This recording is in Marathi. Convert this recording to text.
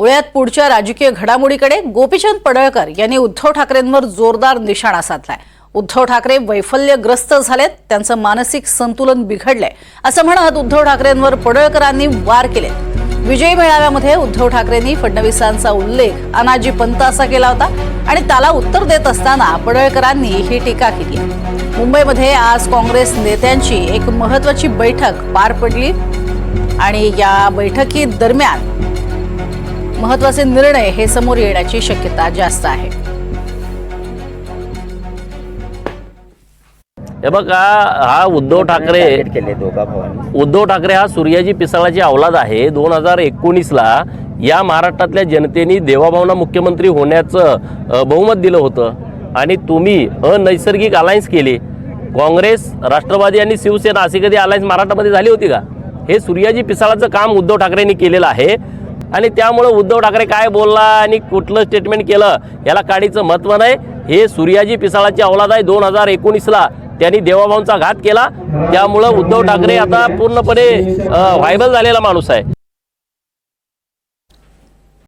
वळ्यात पुढच्या राजकीय घडामोडीकडे गोपीचंद पडळकर यांनी उद्धव ठाकरेंवर जोरदार निशाणा साधलाय. उद्धव ठाकरे वैफल्यग्रस्त झालेत त्यांचं मानसिक संतुलन बिघडलंय असं म्हणत उद्धव ठाकरेंवर पडळकरांनी वार केले विजयी मेळाव्यामध्ये उद्धव ठाकरेंनी फडणवीसांचा उल्लेख अनाजी पंत असा केला होता आणि त्याला उत्तर देत असताना पडळकरांनी ही टीका केली. मुंबईमध्ये आज काँग्रेस नेत्यांची एक महत्वाची बैठक पार पडली आणि या बैठकी दरम्यान महत्त्वाचे निर्णय हे समोर येण्याची शक्यता जास्त आहे. हे बघा हा उद्धव ठाकरे उद्धव ठाकरे हा सूर्याजी पिसाळाची अवलाद आहे. दोन हजार एकोणीसला या महाराष्ट्रातल्या जनतेने देवाभावना मुख्यमंत्री होण्याचं बहुमत दिलं होतं. आणि तुम्ही अनैसर्गिक अलायन्स केली. काँग्रेस राष्ट्रवादी आणि शिवसेना अशी कधी अलायन्स महाराष्ट्रामध्ये झाली होती का? हे सूर्याजी पिसाळाचं काम उद्धव ठाकरेंनी केलेलं आहे. आणि त्यामुळं उद्धव ठाकरे काय बोलला आणि कुठलं स्टेटमेंट केलं याला काडीचं महत्त्व नाही. हे सूर्याजी पिसाळाची अवलाद आहे. दोन हजार एकोणीसला त्यांनी देवाभाऊंचा घात केला. त्यामुळं उद्धव ठाकरे आता पूर्णपणे व्हायबल झालेला माणूस आहे.